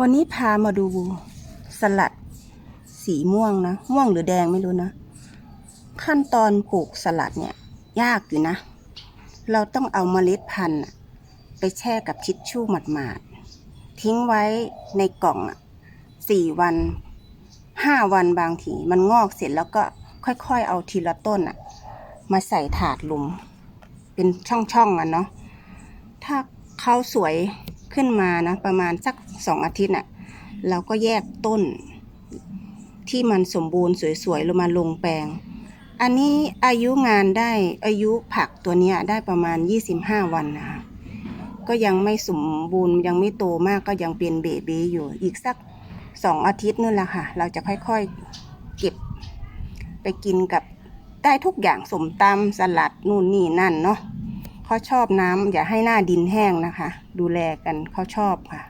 วันนี้พามาดูสลัดสีม่วงนะ ม่วงหรือแดงไม่รู้นะ ขั้นตอนปลูกสลัดเนี่ย ยากอยู่นะ เราต้องเอาเมล็ดพันธุ์ไปแช่กับทิชชู่หมาดๆ ทิ้งไว้ในกล่องสี่วันห้าวันบางที มันงอกเสร็จแล้วก็ค่อยๆ เอาทีละต้นอะมาใส่ถาดหลุม เป็นช่องๆอะเนาะถ้าเขาสวย ขึ้นมานะประมาณสักสองอาทิตย์น่ะเราก็แยกต้น ที่มันสมบูรณ์สวยๆลงมาลงแปลง อันนี้อายุงานได้อายุผักตัวนี้ได้ประมาณ 25 วันนะคะก็ยังไม่สมบูรณ์ยังไม่โตมากก็ยังเป็นเบบีอยู่อีกสักสองอาทิตย์นั่นแหละค่ะ เราจะค่อยๆเก็บไปกินกับได้ทุกอย่างสมตำสลัดนู่นนี่นั่นเนาะ เขาชอบน้ำอย่าให้หน้าดินแห้งนะคะ ดูแลกันเขาชอบค่ะ